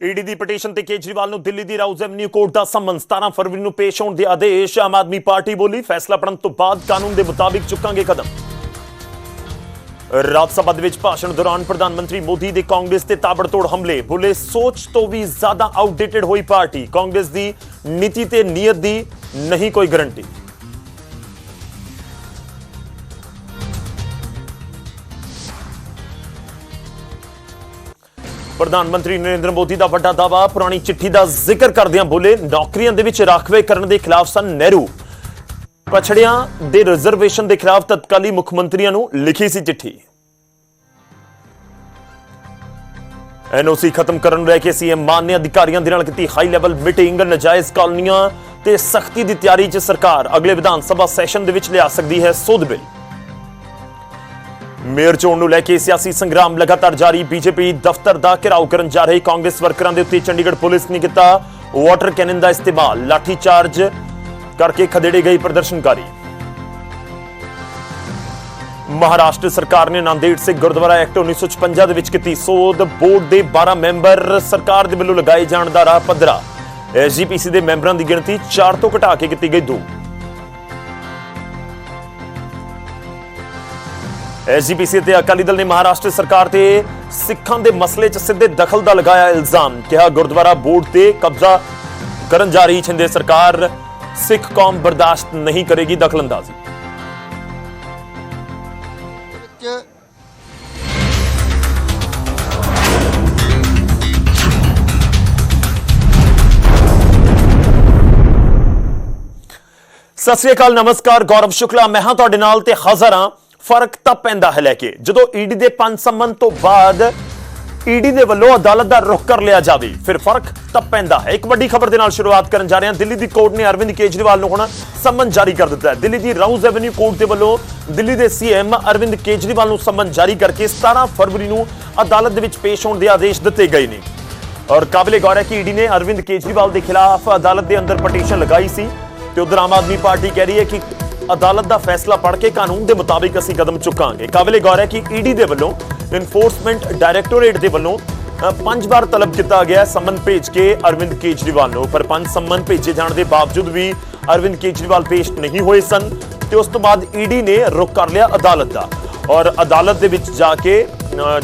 ED ਦੀ petition ਤੇ ਕੇਜਰੀਵਾਲ ਨੂੰ ਦਿੱਲੀ ਦੀ ਰਾਊਜ਼ ਐਵਨਿਊ ਕੋਰਟ ਦਾ ਸਮਨ। 17 ਫਰਵਰੀ ਨੂੰ ਪੇਸ਼ ਹੋਣ ਦੇ ਆਦੇਸ਼ ਆਮ ਆਦਮੀ ਪਾਰਟੀ ਬੋਲੀ। ਫੈਸਲਾ ਪੜਨ ਤੋਂ ਬਾਅਦ ਕਾਨੂੰਨ ਦੇ ਮੁਤਾਬਿਕ ਚੁੱਕਾਂਗੇ ਕਦਮ। ਰਾਜ ਸਭਾ ਦੇ ਵਿੱਚ ਭਾਸ਼ਣ ਦੌਰਾਨ ਪ੍ਰਧਾਨ ਮੰਤਰੀ ਮੋਦੀ ਦੇ ਕਾਂਗਰਸ ਤੇ ਤਾਬੜਤੋੜ ਹਮਲੇ। ਬੋਲੇ, ਸੋਚ ਤੋਂ ਵੀ ਜ਼ਿਆਦਾ ਆਊਟਡੇਟਡ ਹੋਈ ਪਾਰਟੀ। ਕਾਂਗਰਸ ਦੀ ਨੀਤੀ ਤੇ ਨੀਅਤ ਦੀ ਨਹੀਂ ਕੋਈ ਗਰੰਟੀ। ਪ੍ਰਧਾਨ ਮੰਤਰੀ ਨਰਿੰਦਰ ਮੋਦੀ ਦਾ ਵੱਡਾ ਦਾਅਵਾ, ਪੁਰਾਣੀ ਚਿੱਠੀ ਦਾ ਜ਼ਿਕਰ ਕਰਦਿਆਂ ਬੋਲੇ, ਨੌਕਰੀਆਂ ਦੇ ਵਿੱਚ ਰਾਖਵੇ ਕਰਨ ਦੇ ਖਿਲਾਫ ਸਨ ਨਹਿਰੂ। ਪਛੜਿਆਂ ਦੇ ਰਿਜ਼ਰਵੇਸ਼ਨ ਦੇ ਖਿਲਾਫ ਤਤਕਾਲੀ ਮੁੱਖ ਮੰਤਰੀਆਂ ਨੂੰ ਲਿਖੀ ਸੀ ਚਿੱਠੀ। ਐਨਓਸੀ ਖਤਮ ਕਰਨ ਨੂੰ ਲੈ ਕੇ ਸੀਐਮ ਮਾਨ ਨੇ ਅਧਿਕਾਰੀਆਂ ਦੇ ਨਾਲ ਕੀਤੀ ਹਾਈ ਲੈਵਲ ਮੀਟਿੰਗ ਨਜਾਇਜ਼ ਕਾਲੋਨੀਆਂ ਤੇ ਸਖਤੀ ਦੀ ਤਿਆਰੀ 'ਚ ਸਰਕਾਰ ਅਗਲੇ ਵਿਧਾਨ ਸਭਾ ਸੈਸ਼ਨ ਦੇ ਵਿੱਚ ਲਿਆ ਸਕਦੀ ਹੈ ਸੋਧ ਬਿੱਲ। ਮੇਅਰ ਚੋਣ ਨੂੰ ਲੈ ਕੇ ਸਿਆਸੀ ਸੰਗਰਾਮ ਲਗਾਤਾਰ ਜਾਰੀ। ਬੀਜੇਪੀ ਦਫ਼ਤਰ ਦਾ ਘਿਰਾਓ ਕਰਨ ਜਾ ਰਹੀ ਕਾਂਗਰਸ ਵਰਕਰਾਂ ਦੇ ਉੱਤੇ ਚੰਡੀਗੜ੍ਹ ਪੁਲਿਸ ਨੇ ਕੀਤਾ ਵਾਟਰ ਕੈਨਨ ਦਾ ਇਸਤੇਮਾਲ। ਲਾਠੀ ਚਾਰਜ ਕਰਕੇ ਖਦੇੜੇ ਗਏ ਪ੍ਰਦਰਸ਼ਨਕਾਰੀ। ਮਹਾਰਾਸ਼ਟਰ ਸਰਕਾਰ ਨੇ ਨਾਂਦੇੜ ਸਿੱਖ ਗੁਰਦੁਆਰਾ ਐਕਟ 1956 ਦੇ ਵਿੱਚ ਕੀਤੀ ਸੋਧ। ਬੋਰਡ ਦੇ 12 ਮੈਂਬਰ ਸਰਕਾਰ ਦੇ ਵੱਲੋਂ ਲਗਾਏ ਜਾਣ ਦਾ ਰਾਹ ਪੱਧਰਾ ਐਸਜੀਪੀਸੀ ਦੇ ਮੈਂਬਰਾਂ ਦੀ ਗਿਣਤੀ 4 ਤੋਂ ਘਟਾ ਕੇ ਕੀਤੀ ਗਈ 2 ਐਸਜੀਪੀਸੀ ਤੇ ਅਕਾਲੀ ਦਲ ਨੇ ਮਹਾਰਾਸ਼ਟਰ ਸਰਕਾਰ ਤੇ ਸਿੱਖਾਂ ਦੇ ਮਸਲੇ 'ਚ ਸਿੱਧੇ ਦਖਲ ਦਾ ਲਗਾਇਆ ਇਲਜ਼ਾਮ। ਕਿਹਾ ਗੁਰਦੁਆਰਾ ਬੋਰਡ ਤੇ ਕਬਜ਼ਾ ਕਰਨ ਜਾ ਰਹੀ ਛਿੰਦੇ ਸਰਕਾਰ ਸਿੱਖ ਕੌਮ ਬਰਦਾਸ਼ਤ ਨਹੀਂ ਕਰੇਗੀ ਦਖਲਅੰਦਾਜ਼ੀ। ਵਿੱਚ ਸਤਿ ਸ੍ਰੀ ਅਕਾਲ, ਨਮਸਕਾਰ, ਗੌਰਵ ਸ਼ੁਕਲਾ। ਮੈਂ ਹਾਂ ਤੁਹਾਡੇ ਨਾਲ ਤੇ ਹਾਜ਼ਰ ਹਾਂ ਫ਼ਰਕ ਤਾਂ ਪੈਂਦਾ ਹੈ ਲੈ ਕੇ। ਜਦੋਂ ਈਡੀ ਦੇ ਪੰਜ ਸੰਮਨ ਤੋਂ ਬਾਅਦ ਈਡੀ ਦੇ ਵੱਲੋਂ ਅਦਾਲਤ ਦਾ ਰੁਖ ਕਰ ਲਿਆ ਜਾਵੇ, ਫਿਰ ਫ਼ਰਕ ਤਾਂ ਪੈਂਦਾ ਹੈ। ਇੱਕ ਵੱਡੀ ਖਬਰ ਦੇ ਨਾਲ ਸ਼ੁਰੂਆਤ ਕਰਨ ਜਾ ਰਹੇ ਹਾਂ। ਦਿੱਲੀ ਦੀ ਕੋਰਟ ਨੇ ਅਰਵਿੰਦ ਕੇਜਰੀਵਾਲ ਨੂੰ ਹੁਣ ਸੰਮਨ ਜਾਰੀ ਕਰ ਦਿੱਤਾ ਹੈ। ਦਿੱਲੀ ਦੀ ਰਾਊਜ਼ ਐਵਨਿਊ ਕੋਰਟ ਦੇ ਵੱਲੋਂ ਦਿੱਲੀ ਦੇ ਸੀਐਮ ਅਰਵਿੰਦ ਕੇਜਰੀਵਾਲ ਨੂੰ ਸੰਮਨ ਜਾਰੀ ਕਰਕੇ 17 ਫਰਵਰੀ ਨੂੰ ਅਦਾਲਤ ਦੇ ਵਿੱਚ ਪੇਸ਼ ਹੋਣ ਦੇ ਆਦੇਸ਼ ਦਿੱਤੇ ਗਏ ਨੇ। ਔਰ ਕਾਬਲੇ ਗੌਰ ਹੈ ਕਿ ਈਡੀ ਨੇ ਅਰਵਿੰਦ ਕੇਜਰੀਵਾਲ ਦੇ ਖਿਲਾਫ ਅਦਾਲਤ ਦੇ ਅੰਦਰ ਪਟੀਸ਼ਨ ਲਗਾਈ ਸੀ ਤੇ ਉਧਰ ਆਮ ਆਦਮੀ ਪਾਰਟੀ ਕਹਿ ਰਹੀ ਹੈ ਕਿ ਅਦਾਲਤ ਦਾ ਫੈਸਲਾ ਪੜ੍ਹ ਕੇ ਕਾਨੂੰਨ ਦੇ ਮੁਤਾਬਿਕ ਅਸੀਂ ਕਦਮ ਚੁੱਕਾਂਗੇ। ਕਾਬਿਲੇ ਗੌਰ ਹੈ ਕਿ ਈਡੀ ਦੇ ਵੱਲੋਂ ਇਨਫੋਰਸਮੈਂਟ ਡਾਇਰੈਕਟੋਰੇਟ ਦੇ ਵੱਲੋਂ ਪੰਜ ਵਾਰ ਤਲਬ ਕੀਤਾ ਗਿਆ ਹੈ ਭੇਜ ਕੇ ਅਰਵਿੰਦ ਕੇਜਰੀਵਾਲ ਨੂੰ। ਪਰ ਪੰਜ ਸਮਨ ਭੇਜੇ ਜਾਣ ਦੇ ਬਾਵਜੂਦ ਵੀ ਅਰਵਿੰਦ ਕੇਜਰੀਵਾਲ ਪੇਸ਼ ਨਹੀਂ ਹੋਏ ਸਨ ਤੇ ਉਸ ਤੋਂ ਬਾਅਦ ਈਡੀ ਨੇ ਰੁਕ ਕਰ ਲਿਆ ਅਦਾਲਤ ਦਾ। ਔਰ ਅਦਾਲਤ ਦੇ ਵਿੱਚ ਜਾ ਕੇ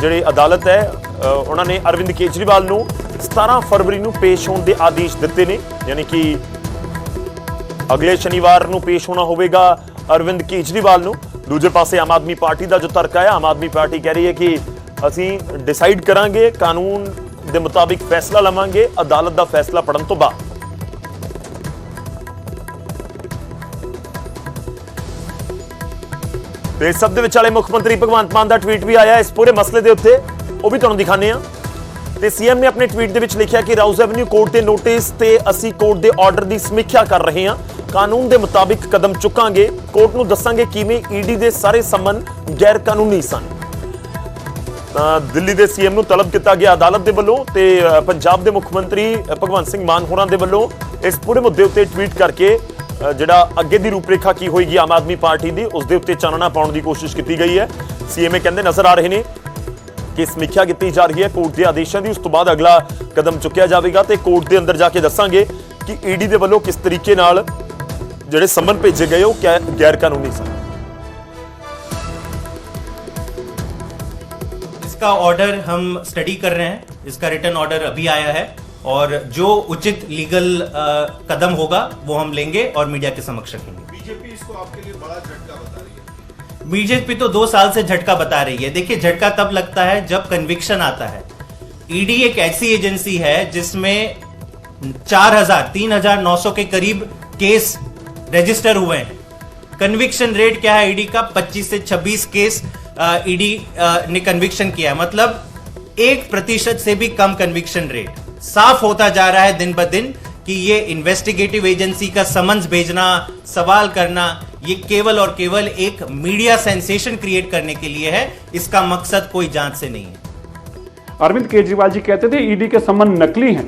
ਜਿਹੜੇ ਅਦਾਲਤ ਹੈ ਉਹਨਾਂ ਨੇ ਅਰਵਿੰਦ ਕੇਜਰੀਵਾਲ ਨੂੰ 17 ਫਰਵਰੀ ਨੂੰ ਪੇਸ਼ ਹੋਣ ਦੇ ਆਦੇਸ਼ ਦਿੱਤੇ ਨੇ। ਯਾਨੀ ਕਿ ਅਗਲੇ ਸ਼ਨੀਵਾਰ ਨੂੰ ਪੇਸ਼ ਹੋਣਾ ਹੋਵੇਗਾ ਅਰਵਿੰਦ ਕੇਜਰੀਵਾਲ ਨੂੰ। ਦੂਜੇ ਪਾਸੇ ਆਮ ਆਦਮੀ ਪਾਰਟੀ ਦਾ ਜੋ ਤਰਕ ਹੈ ਆਮ ਆਦਮੀ ਪਾਰਟੀ ਕਹਿ ਰਹੀ ਹੈ ਕਿ ਅਸੀਂ ਡਿਸਾਈਡ ਕਰਾਂਗੇ, ਕਾਨੂੰਨ ਦੇ ਮੁਤਾਬਿਕ ਫੈਸਲਾ ਲਵਾਂਗੇ, ਅਦਾਲਤ ਦਾ ਫੈਸਲਾ ਪੜਨ ਤੋਂ ਬਾਅਦ। ਤੇ ਸਭ ਦੇ ਵਿਚਾਲੇ ਮੁੱਖ ਮੰਤਰੀ ਭਗਵੰਤ ਮਾਨ ਦਾ ਟਵੀਟ ਵੀ ਆਇਆ, ਇਸ ਪੂਰੇ ਮਸਲੇ ਦੇ ਉੱਤੇ। ਉਹ ਵੀ ਤੁਹਾਨੂੰ ਦਿਖਾਣੇ ਆ ਤੇ ਸੀਐਮ ਨੇ ਆਪਣੇ ਟਵੀਟ ਦੇ ਵਿੱਚ ਲਿਖਿਆ ਕਿ ਰਾਉਜ਼ ਐਵਨਿਊ ਕੋਰਟ ਦੇ ਨੋਟਿਸ ਤੇ ਅਸੀਂ ਕੋਰਟ ਦੇ ਆਰਡਰ ਦੀ ਸਮੀਖਿਆ ਕਰ ਰਹੇ ਹਾਂ। ਕਾਨੂੰਨ ਦੇ ਮੁਤਾਬਿਕ ਕਦਮ ਚੁੱਕਾਂਗੇ। ਕੋਰਟ ਨੂੰ ਦੱਸਾਂਗੇ ਕਿਵੇਂ ਈਡੀ ਦੇ ਸਾਰੇ ਸੰਮਨ ਗੈਰ ਕਾਨੂੰਨੀ ਸਨ ਦਿੱਲੀ ਦੇ ਸੀਐਮ ਨੂੰ ਤਲਬ ਕੀਤਾ ਗਿਆ ਅਦਾਲਤ ਦੇ ਵੱਲੋਂ ਤੇ ਪੰਜਾਬ ਦੇ ਮੁੱਖ ਮੰਤਰੀ ਭਗਵੰਤ ਸਿੰਘ ਮਾਨ ਹੋਰਾਂ ਦੇ ਵੱਲੋਂ ਇਸ ਪੂਰੇ ਮੁੱਦੇ ਉੱਤੇ ਟਵੀਟ ਕਰਕੇ ਜਿਹੜਾ ਅੱਗੇ ਦੀ ਰੂਪਰੇਖਾ ਕੀ ਹੋਏਗੀ ਆਮ ਆਦਮੀ ਪਾਰਟੀ ਦੀ, ਉਸ ਦੇ ਉੱਤੇ ਚਾਨਣਾ ਪਾਉਣ ਦੀ ਕੋਸ਼ਿਸ਼ ਕੀਤੀ ਗਈ ਹੈ। ਸੀਐਮਏ ਕਹਿੰਦੇ ਨਜ਼ਰ ਆ ਰਹੇ ਨੇ ਕਿ ਸਮੀਖਿਆ ਕੀਤੀ ਜਾ ਰਹੀ ਹੈ। ਕੋਰਟ ਦੇ ਆਦੇਸ਼ਾਂ ਦੀ ਉਸ ਤੋਂ ਬਾਅਦ ਅਗਲਾ ਕਦਮ ਚੁੱਕਿਆ ਜਾਵੇਗਾ ਤੇ ਕੋਰਟ ਦੇ ਅੰਦਰ ਜਾ ਕੇ ਦੱਸਾਂਗੇ ਕਿ ਈਡੀ ਦੇ ਵੱਲੋਂ ਕਿਸ ਤਰੀਕੇ ਨਾਲ ਜਿਹੜੇ ਸੰਮਨ ਭੇਜੇ ਗਏ ਉਹ ਗੈ- ਗੈਰ ਕਾਨੂੰਨੀ ਸਨ इसका ऑर्डर हम स्टडी कर रहे हैं इसका रिटर्न ऑर्डर अभी आया है और जो उचित लीगल कदम होगा वो हम लेंगे और मीडिया के समक्ष रखेंगे बीजेपी इसको आपके लिए बड़ा झटका बता रही है बीजेपी तो दो साल से झटका बता रही है देखिए झटका तब लगता है जब कन्विक्शन आता है ईडी एक ऐसी एजेंसी है जिसमें चार हजार तीन हजार नौ सौ के करीब केस रजिस्टर हुए हैं। कन्विक्शन रेट क्या है ईडी का? 25 से 26 केस ईडी ने कन्विक्शन किया है। मतलब एक प्रतिशत से भी कम कन्विक्शन रेट साफ़ होता जा रहा है दिन ब दिन कि ये इन्वेस्टिगेटिव एजेंसी का समन्स भेजना, सवाल करना, ये केवल और केवल एक मीडिया सेंसेशन क्रिएट करने के लिए है। इसका मकसद कोई जाँच से नहीं है। अरविंद केजरीवाल जी कहते थे ईडी के सम्मन नकली हैं।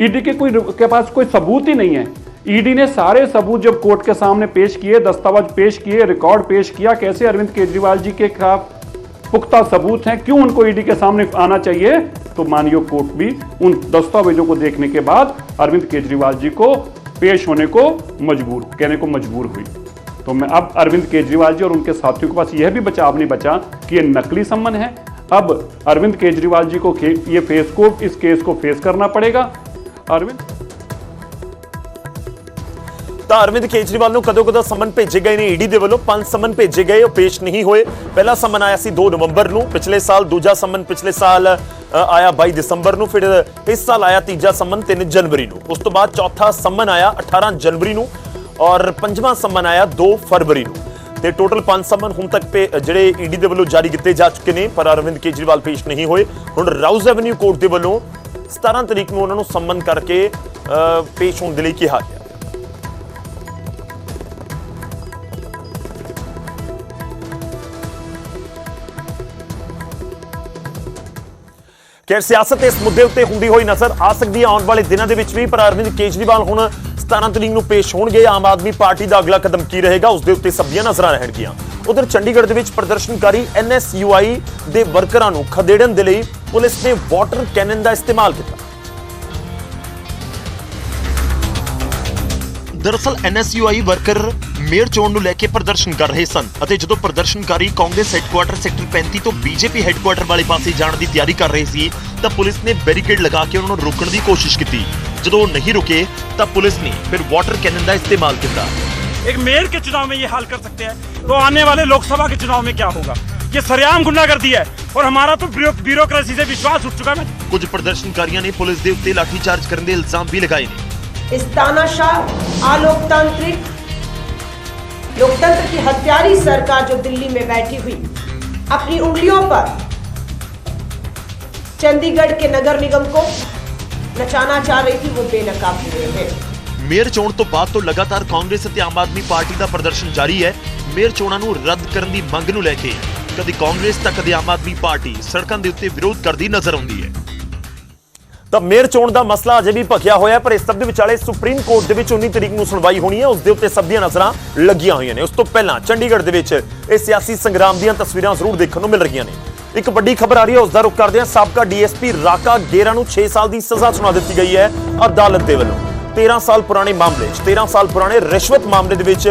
ईडी के कोई, के पास कोई सबूत ही नहीं है। ईडी ने सारे सबूत जब कोर्ट के सामने पेश किए, दस्तावेज़ पेश किए, रिकॉर्ड पेश किया, कैसे अरविंद केजरीवाल जी के खिलाफ पुख्ता सबूत हैं, क्यों उनको ईडी के सामने आना चाहिए? तो माननीय कोर्ट भी उन दस्तावेजों को देखने के बाद अरविंद केजरीवाल जी को पेश होने को मजबूर, कहने को मजबूर हुई। तो मैं अब अरविंद केजरीवाल जी और उनके साथियों के पास यह भी बचाव नहीं बचा कि ये नकली सम्मन है। अब अरविंद केजरीवाल जी को ये फेस को इस केस को फेस करना पड़ेगा। अरविंद? ਤਾਂ ਅਰਵਿੰਦ ਕੇਜਰੀਵਾਲ ਨੂੰ ਕਦੋਂ ਕਦੋਂ ਸਮਨ ਭੇਜੇ ਗਏ ਨੇ? ਈਡੀ ਦੇ ਵੱਲੋਂ ਪੰਜ ਸਮਨ ਭੇਜੇ ਗਏ, ਉਹ ਪੇਸ਼ ਨਹੀਂ ਹੋਏ। ਪਹਿਲਾ ਸਮਨ ਆਇਆ ਸੀ 2 ਨਵੰਬਰ ਨੂੰ, ਪਿਛਲੇ ਸਾਲ ਦੂਜਾ ਸਮਨ, ਪਿਛਲੇ ਸਾਲ ਆਇਆ 22 ਦਸੰਬਰ ਨੂੰ, ਫਿਰ ਇਸ ਸਾਲ ਆਇਆ ਤੀਜਾ ਸਮਨ 3 ਜਨਵਰੀ ਨੂੰ। ਉਸ ਤੋਂ ਬਾਅਦ ਚੌਥਾ ਸਮਨ ਆਇਆ 18 ਜਨਵਰੀ ਨੂੰ ਔਰ ਪੰਜਵਾਂ ਸਮਨ ਆਇਆ 2 ਫਰਵਰੀ ਨੂੰ। ਤੇ ਟੋਟਲ ਪੰਜ ਸਮਨ ਹੁਣ ਤੱਕ ਪੇ, ਜਿਹੜੇ ਈਡੀ ਦੇ ਵੱਲੋਂ ਜਾਰੀ ਕੀਤੇ ਜਾ ਚੁੱਕੇ ਨੇ, ਪਰ ਅਰਵਿੰਦ ਕੇਜਰੀਵਾਲ ਪੇਸ਼ ਨਹੀਂ ਹੋਏ। ਹੁਣ ਰਾਉਜ਼ ਐਵਨਿਊ ਕੋਰਟ ਦੇ ਵੱਲੋਂ 17 ਤਰੀਕ ਨੂੰ ਉਹਨਾਂ ਨੂੰ ਸੰਮਨ ਕਰਕੇ ਪੇਸ਼ ਹੋਣ ਦੇ ਲਈ ਕਿਹਾ ਗਿਆ। ਕਿ ਸਿਆਸਤ ਇਸ ਮੁੱਦੇ ਉੱਤੇ ਹੁੰਦੀ ਹੋਈ ਨਜ਼ਰ ਆ ਸਕਦੀ ਹੈ। ਆਉਣ ਵਾਲੇ ਦਿਨਾਂ ਦੇ ਵਿੱਚ ਵੀ ਪਰ ਅਰਵਿੰਦ ਕੇਜਰੀਵਾਲ ਹੁਣ 17 ਤਰੀਕ ਨੂੰ ਪੇਸ਼ ਹੋਣਗੇ। ਆਮ ਆਦਮੀ ਪਾਰਟੀ ਦਾ ਅਗਲਾ ਕਦਮ ਕੀ ਰਹੇਗਾ? ਉਸ ਦੇ ਉੱਤੇ ਸਭੀਆਂ ਨਜ਼ਰਾਂ ਰਹਿਣਗੀਆਂ। ਉਧਰ ਚੰਡੀਗੜ੍ਹ ਦੇ ਵਿੱਚ ਪ੍ਰਦਰਸ਼ਨਕਾਰੀ ਐਨਐਸਯੂਆਈ ਦੇ ਵਰਕਰਾਂ ਨੂੰ ਖਦੇੜਨ ਦੇ ਲਈ ਪੁਲਿਸ ਨੇ ਵਾਟਰ ਕੈਨਨ ਦਾ ਇਸਤੇਮਾਲ ਕੀਤਾ। ਦਰਅਸਲ ਐਨਐਸਯੂਆਈ ਵਰਕਰ ਮੇਅਰ ਚੋਣ ਨੂੰ ਲੈ ਕੇ ਪ੍ਰਦਰਸ਼ਨ ਕਰ ਰਹੇ ਸਨ ਅਤੇ ਜਦੋਂ ਪ੍ਰਦਰਸ਼ਨਕਾਰੀ ਕਾਂਗਰਸ ਹੈੱਡਕੁਆਟਰ ਸੈਕਟਰ 35 ਤੋਂ ਬੀਜੇਪੀ ਹੈੱਡਕੁਆਟਰ ਵਾਲੇ ਪਾਸੇ ਜਾਣ ਦੀ ਤਿਆਰੀ ਕਰ ਰਹੇ ਸੀ ਤਾਂ ਪੁਲਿਸ ਨੇ ਬੈਰੀਕੇਡ ਲਗਾ ਕੇ ਉਹਨਾਂ ਨੂੰ ਰੋਕਣ ਦੀ ਕੋਸ਼ਿਸ਼ ਕੀਤੀ ਜਦੋਂ ਉਹ ਨਹੀਂ ਰੁਕੇ ਤਾਂ ਪੁਲਿਸ ਨੇ ਫਿਰ ਵਾਟਰ ਕੈਨਨ ਦਾ ਇਸਤੇਮਾਲ ਕੀਤਾ एक मेयर के चुनाव में ये हाल कर सकते हैं तो आने वाले लोकसभा के चुनाव में क्या होगा ये सरेआम गुंडागर्दी है और हमारा तो ब्यूरो- ब्यूरोक्रेसी से विश्वास उठ चुका है ਕੁਝ ਪ੍ਰਦਰਸ਼ਨਕਾਰੀਆਂ ਨੇ ਪੁਲਿਸ ਦੇ ਉੱਤੇ ਲਾਠੀਚਾਰਜ ਕਰਨ ਦੇ ਇਲਜ਼ਾਮ ਵੀ ਲਗਾਏ ਨੇ इस तानाशाह अलोकतांत्रिक लोकतंत्र की हत्यारी सरकार जो दिल्ली में बैठी हुई अपनी उंगलियों पर चंडीगढ़ के नगर निगम को नचाना चाह रही थी वो बेनकाब हुए हैं ਮੇਅਰ ਚੋਣ ਤੋਂ ਬਾਅਦ ਤੋਂ ਲਗਾਤਾਰ ਕਾਂਗਰਸ ਅਤੇ ਆਮ ਆਦਮੀ ਪਾਰਟੀ ਦਾ ਪ੍ਰਦਰਸ਼ਨ ਜਾਰੀ ਹੈ ਮੇਅਰ ਚੋਣਾਂ ਨੂੰ ਰੱਦ ਕਰਨ ਦੀ ਮੰਗ ਨੂੰ ਲੈ ਕੇ ਕਦੇ ਕਾਂਗਰਸ ਤਾਂ ਕਦੇ ਆਮ ਆਦਮੀ ਪਾਰਟੀ ਸੜਕਾਂ ਦੇ ਉੱਤੇ ਵਿਰੋਧ ਕਰਦੀ ਨਜ਼ਰ ਆਉਂਦੀ ਹੈ ਤਾਂ ਮੇਅਰ ਚੋਣ ਦਾ ਮਸਲਾ ਅਜੇ ਵੀ ਭਖਿਆ ਹੋਇਆ ਪਰ ਇਸ ਸਭ ਦੇ ਵਿਚਾਲੇ ਸੁਪਰੀਮ ਕੋਰਟ ਦੇ ਵਿੱਚ 19 ਤਰੀਕ ਨੂੰ ਸੁਣਵਾਈ ਹੋਣੀ ਹੈ। ਉਸ ਦੇ ਉੱਤੇ ਸਭ ਦੀਆਂ ਨਜ਼ਰਾਂ ਲੱਗੀਆਂ ਹੋਈਆਂ ਨੇ। ਉਸ ਤੋਂ ਪਹਿਲਾਂ ਚੰਡੀਗੜ੍ਹ ਦੇ ਵਿੱਚ ਇਹ ਸਿਆਸੀ ਸੰਗਰਾਮ ਦੀਆਂ ਤਸਵੀਰਾਂ ਜ਼ਰੂਰ ਦੇਖਣ ਨੂੰ ਮਿਲ ਰਹੀਆਂ ਨੇ। ਇੱਕ ਵੱਡੀ ਖਬਰ ਆ ਰਹੀ ਹੈ, ਉਸ ਦਾ ਰੁਖ ਕਰਦੇ ਹਾਂ। ਸਾਬਕਾ ਡੀਐਸਪੀ ਰਾਕਾ ਗੇਰਾ ਨੂੰ 6 ਸਾਲ ਦੀ ਸਜ਼ਾ ਸੁਣਾ ਦਿੱਤੀ ਗਈ ਹੈ ਅਦਾਲਤ ਦੇ ਵੱਲੋਂ। 13 ਸਾਲ ਪੁਰਾਣੇ ਮਾਮਲੇ 'ਚ 13 ਸਾਲ ਪੁਰਾਣੇ ਰਿਸ਼ਵਤ ਮਾਮਲੇ ਦੇ ਵਿੱਚ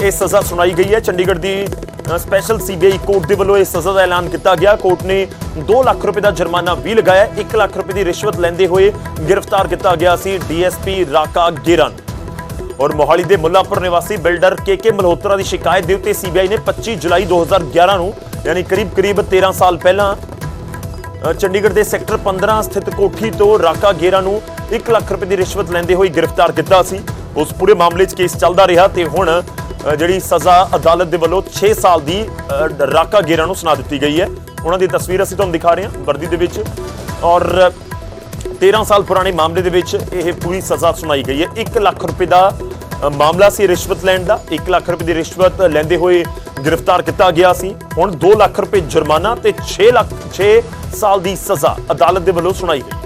ਇਹ ਸਜ਼ਾ ਸੁਣਾਈ ਗਈ ਹੈ। ਚੰਡੀਗੜ੍ਹ ਦੀ ਸਪੈਸ਼ਲ ਸੀਬੀਆਈ ਕੋਰਟ ਦੇ ਵੱਲੋਂ ਇਹ ਸਜ਼ਾ ਦਾ ਐਲਾਨ ਕੀਤਾ ਗਿਆ। ਕੋਰਟ ਨੇ 2 ਲੱਖ ਰੁਪਏ ਦਾ ਜੁਰਮਾਨਾ ਵੀ ਲਗਾਇਆ। 1 ਲੱਖ ਰੁਪਏ ਦੀ ਰਿਸ਼ਵਤ ਲੈਂਦੇ ਹੋਏ ਗ੍ਰਿਫਤਾਰ ਕੀਤਾ ਗਿਆ ਸੀ ਡੀਐਸਪੀ ਰਾਕਾ ਗੇਰਾ ਨੂੰ ਔਰ ਮੋਹਾਲੀ ਦੇ ਮੁੱਲਾਪੁਰ ਨਿਵਾਸੀ ਬਿਲਡਰ ਕੇਕੇ ਮਲਹੋਤਰਾ ਦੀ ਸ਼ਿਕਾਇਤ ਦੇ ਉੱਤੇ ਸੀਬੀਆਈ ਨੇ 25 ਜੁਲਾਈ 2011 ਨੂੰ, ਯਾਨੀ ਕਰੀਬ-ਕਰੀਬ 13 ਸਾਲ ਪਹਿਲਾਂ ਚੰਡੀਗੜ੍ਹ ਦੇ ਸੈਕਟਰ 15 ਸਥਿਤ ਕੋਠੀ ਤੋਂ ਰਾਕਾ ਗੇਰਾ ਨੂੰ 1 ਲੱਖ ਰੁਪਏ ਦੀ ਰਿਸ਼ਵਤ ਲੈਂਦੇ ਹੋਏ ਗ੍ਰਿਫਤਾਰ ਕੀਤਾ ਸੀ। ਉਸ ਪੂਰੇ ਮਾਮਲੇ 'ਚ ਕੇਸ ਚੱਲਦਾ ਰਿਹਾ ਤੇ ਹੁਣ ਜਿਹੜੀ ਸਜ਼ਾ ਅਦਾਲਤ ਦੇ ਵੱਲੋਂ 6 ਸਾਲ ਦੀ ਰਾਕਾ ਗੇਰਾ ਨੂੰ ਸੁਣਾ ਦਿੱਤੀ ਗਈ ਹੈ। ਉਹਨਾਂ ਦੀ ਤਸਵੀਰ ਅਸੀਂ ਤੁਹਾਨੂੰ ਦਿਖਾ ਰਹੇ ਹਾਂ, ਵਰਦੀ ਦੇ ਵਿੱਚ। ਔਰ 13 ਸਾਲ ਪੁਰਾਣੇ ਮਾਮਲੇ ਦੇ ਵਿੱਚ ਇਹ ਪੂਰੀ ਸਜ਼ਾ ਸੁਣਾਈ ਗਈ ਹੈ। 1 ਲੱਖ ਰੁਪਏ ਦਾ ਮਾਮਲਾ ਸੀ ਰਿਸ਼ਵਤ ਲੈਣ ਦਾ। 1 ਲੱਖ ਰੁਪਏ ਦੀ ਰਿਸ਼ਵਤ ਲੈਂਦੇ ਹੋਏ ਗ੍ਰਿਫਤਾਰ ਕੀਤਾ ਗਿਆ ਸੀ। ਹੁਣ 2 ਲੱਖ ਰੁਪਏ ਜੁਰਮਾਨਾ ਤੇ 6 ਲੱਖ 6 ਸਾਲ ਦੀ ਸਜ਼ਾ ਅਦਾਲਤ ਦੇ ਵੱਲੋਂ ਸੁਣਾਈ ਗਈ।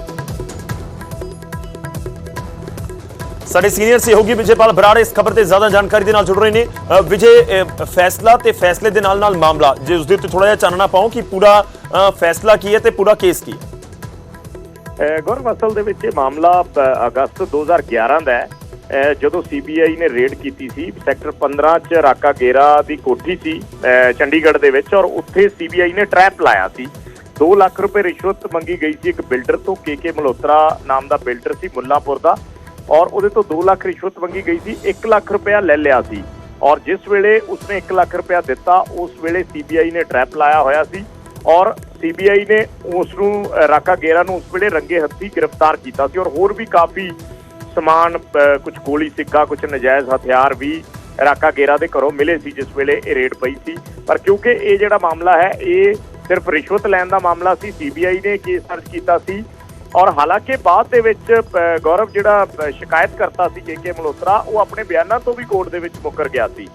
ਸਾਡੇ ਸੀਨੀਅਰ ਸਹਿਯੋਗੀ ਵਿਜੇਪਾਲ ਬਰਾੜ ਇਸ ਖਬਰ ਤੇ ਜ਼ਿਆਦਾ ਜਾਣਕਾਰੀ ਦੇ ਨਾਲ ਜੁੜ ਰਹੇ ਨੇ। ਵਿਜੇ ਫੈਸਲਾ ਤੇ ਫੈਸਲੇ ਦੇ ਨਾਲ ਨਾਲ ਮਾਮਲਾ ਜੇ ਉਸ ਦੇ ਉੱਤੇ ਥੋੜਾ ਜਿਹਾ ਚਾਨਣਾ ਪਾਓ ਕਿ ਪੂਰਾ ਫੈਸਲਾ ਕੀ ਹੈ ਤੇ ਪੂਰਾ ਕੇਸ ਕੀ ਹੈ? ਗੌਰਵ ਅਸਲ ਦੇ ਵਿੱਚ ਇਹ ਮਾਮਲਾ ਅ, ਅਗਸਤ 2011 ਦਾ ਹੈ। ਅ, ਜਦੋਂ ਸੀਬੀਆਈ ਨੇ ਰੇਡ ਕੀਤੀ ਸੀ ਸੈਕਟਰ 15 ਚ ਰਾਕਾ ਗੇਰਾ ਦੀ ਕੋਠੀ ਸੀ ਚੰਡੀਗੜ੍ਹ ਦੇ ਵਿੱਚ ਔਰ ਉੱਥੇ ਸੀਬੀਆਈ ਨੇ ਟਰੈਪ ਲਾਇਆ ਸੀ। 2 ਲੱਖ ਰੁਪਏ ਰਿਸ਼ਵਤ ਮੰਗੀ ਗਈ ਸੀ ਇੱਕ ਬਿਲਡਰ ਤੋਂ ਕੇਕੇ ਮਲਹੋਤਰਾ ਨਾਮ ਦਾ ਬਿਲਡਰ ਸੀ ਮੁੱਲਾਂਪੁਰ ਦਾ। ਔਰ ਉਹਦੇ ਤੋਂ 2 ਲੱਖ ਰਿਸ਼ਵਤ ਮੰਗੀ ਗਈ ਸੀ 1 ਲੱਖ ਰੁਪਇਆ ਲੈ ਲਿਆ ਸੀ। ਔਰ ਜਿਸ ਵੇਲੇ ਉਸਨੇ 1 ਲੱਖ ਰੁਪਇਆ ਦਿੱਤਾ ਉਸ ਵੇਲੇ ਸੀਬੀਆਈ ਨੇ ਟਰੈਪ ਲਾਇਆ ਹੋਇਆ ਸੀ। ਔਰ ਸੀਬੀਆਈ ਨੇ ਉਸ ਨੂੰ ਅ, ਰਾਕਾ ਗੇਰਾ ਨੂੰ ਉਸ ਵੇਲੇ ਰੰਗੇ ਹੱਥੀ ਗ੍ਰਿਫਤਾਰ ਕੀਤਾ ਸੀ। ਔਰ ਹੋਰ ਵੀ ਕਾਫੀ ਸਮਾਨ ਕੁਝ ਗੋਲੀ ਸਿੱਕਾ ਕੁਝ ਨਜਾਇਜ਼ ਹਥਿਆਰ ਵੀ ਰਾਕਾ ਗੇਰਾ ਦੇ ਘਰੋਂ ਮਿਲੇ ਸੀ ਜਿਸ ਵੇਲੇ ਇਹ ਰੇਡ ਪਈ ਸੀ। ਪਰ ਕਿਉਂਕਿ ਇਹ ਜਿਹੜਾ ਮਾਮਲਾ ਹੈ ਇਹ ਸਿਰਫ ਰਿਸ਼ਵਤ ਲੈਣ ਦਾ ਮਾਮਲਾ ਸੀ। ਸੀਬੀਆਈ ਨੇ ਕੇਸ ਦਰਜ ਕੀਤਾ ਸੀ। ਔਰ ਹਾਲਾਂਕਿ ਬਾਅਦ ਦੇ ਵਿੱਚ ਗੌਰਵ ਜਿਹੜਾ ਸ਼ਿਕਾਇਤ ਕਰਤਾ ਸੀ ਕੇਕੇ ਮਲਹੋਤਰਾ, ਉਹ ਆਪਣੇ ਬਿਆਨਾਂ ਤੋਂ ਵੀ ਕੋਰਟ ਦੇ ਵਿੱਚ ਮੁੱਕਰ ਗਿਆ ਸੀ।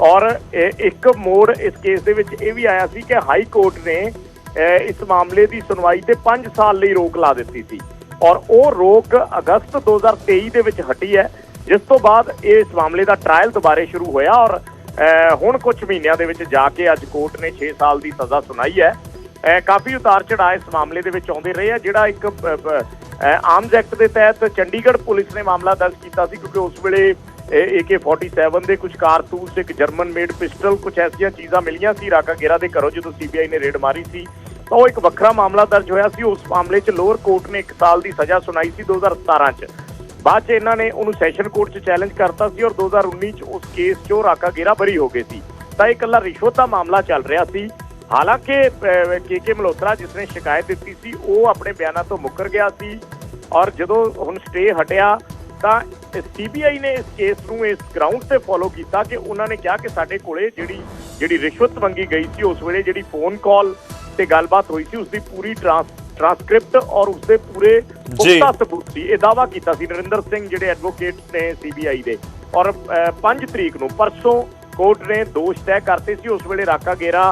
ਔਰ ਇੱਕ ਮੋੜ ਇਸ ਕੇਸ ਦੇ ਵਿੱਚ ਇਹ ਵੀ ਆਇਆ ਸੀ ਕਿ ਹਾਈ ਕੋਰਟ ਨੇ ਇਸ ਮਾਮਲੇ ਦੀ ਸੁਣਵਾਈ ਤੇ 5 ਸਾਲ ਲਈ ਰੋਕ ਲਾ ਦਿੱਤੀ ਸੀ। ਔਰ ਉਹ ਰੋਕ ਅਗਸਤ 2023 ਦੇ ਵਿੱਚ ਹਟੀ ਹੈ, ਜਿਸ ਤੋਂ ਬਾਅਦ ਇਸ ਮਾਮਲੇ ਦਾ ਟ੍ਰਾਇਲ ਦੁਬਾਰੇ ਸ਼ੁਰੂ ਹੋਇਆ ਔਰ ਹੁਣ ਕੁਝ ਮਹੀਨਿਆਂ ਦੇ ਵਿੱਚ ਜਾ ਕੇ ਅੱਜ ਕੋਰਟ ਨੇ 6 ਸਾਲ ਦੀ ਸਜ਼ਾ ਸੁਣਾਈ ਹੈ। ਕਾਫੀ ਉਤਾਰ ਚੜਾਅ ਇਸ ਮਾਮਲੇ ਦੇ ਵਿੱਚ ਆਉਂਦੇ ਰਹੇ ਆ, ਜਿਹੜਾ ਇੱਕ ਆਰਮਜ਼ ਐਕਟ ਦੇ ਤਹਿਤ ਚੰਡੀਗੜ੍ਹ ਪੁਲਿਸ ਨੇ ਮਾਮਲਾ ਦਰਜ ਕੀਤਾ ਸੀ, ਕਿਉਂਕਿ ਉਸ ਵੇਲੇ AK47 ਦੇ ਕੁਝ ਕਾਰਤੂਸ, ਇੱਕ ਜਰਮਨ ਮੇਡ ਪਿਸਟਲ ਕੁਝ ਐਸੀਆਂ ਚੀਜ਼ਾਂ ਮਿਲੀਆਂ ਸੀ ਰਾਕਾ ਗੇਰਾ ਦੇ ਘਰੋਂ ਜਦੋਂ ਸੀਬੀਆਈ ਨੇ ਰੇਡ ਮਾਰੀ ਸੀ, ਤਾਂ ਉਹ ਇੱਕ ਵੱਖਰਾ ਮਾਮਲਾ ਦਰਜ ਹੋਇਆ ਸੀ, ਉਸ ਮਾਮਲੇ 'ਚ ਲੋਅਰ ਕੋਰਟ ਨੇ 1 ਸਾਲ ਦੀ ਸਜ਼ਾ ਸੁਣਾਈ ਸੀ 2017 'ਚ। ਬਾਅਦ 'ਚ ਇਹਨਾਂ ਨੇ ਉਹਨੂੰ ਸੈਸ਼ਨ ਕੋਰਟ 'ਚ ਚੈਲੰਜ ਕਰਤਾ ਸੀ ਔਰ 2019 'ਚ ਉਸ ਕੇਸ 'ਚੋਂ ਰਾਕਾ ਗੇਰਾ ਬਰੀ ਹੋ ਗਏ ਸੀ। ਤਾਂ ਇਹ ਇਕੱਲਾ ਰਿਸ਼ਵਤ ਦਾ ਮਾਮਲਾ ਚੱਲ ਰਿਹਾ ਸੀ ਹਾਲਾਂਕਿ ਕੇ ਕੇ ਮਲਹੋਤਰਾ ਜਿਸ ਨੇ ਸ਼ਿਕਾਇਤ ਦਿੱਤੀ ਸੀ ਉਹ ਆਪਣੇ ਬਿਆਨਾਂ ਤੋਂ ਮੁੱਕਰ ਗਿਆ ਸੀ ਔਰ ਜਦੋਂ ਹੁਣ ਸਟੇ ਹਟਿਆ ਤਾਂ ਸੀਬੀਆਈ ਨੇ ਇਸ ਕੇਸ ਨੂੰ ਇਸ ਗਰਾਊਂਡ ਤੇ ਫੋਲੋ ਕੀਤਾ ਕਿ ਉਹਨਾਂ ਨੇ ਕਿਹਾ ਕਿ ਸਾਡੇ ਕੋਲੇ ਜਿਹੜੀ ਜਿਹੜੀ ਰਿਸ਼ਵਤ ਮੰਗੀ ਗਈ ਸੀ ਉਸ ਵੇਲੇ ਜਿਹੜੀ ਫੋਨ ਕਾਲ ਤੇ ਗੱਲਬਾਤ ਹੋਈ ਸੀ ਉਸ ਦੀ ਪੂਰੀ ਟਰਾਂਸ ਟ੍ਰਾਂਸਕ੍ਰਿਪਟ ਔਰ ਉਸ ਦੇ ਪੂਰੇ ਪੁਖਤਾ ਸਬੂਤ ਸੀ। ਇਹ ਦਾਵਾ ਕੀਤਾ ਸੀ ਨਰਿੰਦਰ ਸਿੰਘ ਜਿਹੜੇ ਐਡਵੋਕੇਟ ਨੇ ਸੀਬੀਆਈ ਦੇ। ਔਰ 5 ਤਰੀਕ ਨੂੰ ਪਰਸੋਂ ਕੋਰਟ ਨੇ ਦੋਸ਼ ਤੈਅ ਕਰਤੇ ਸੀ ਉਸ ਵੇਲੇ ਰਾਕਾ ਗੇਰਾ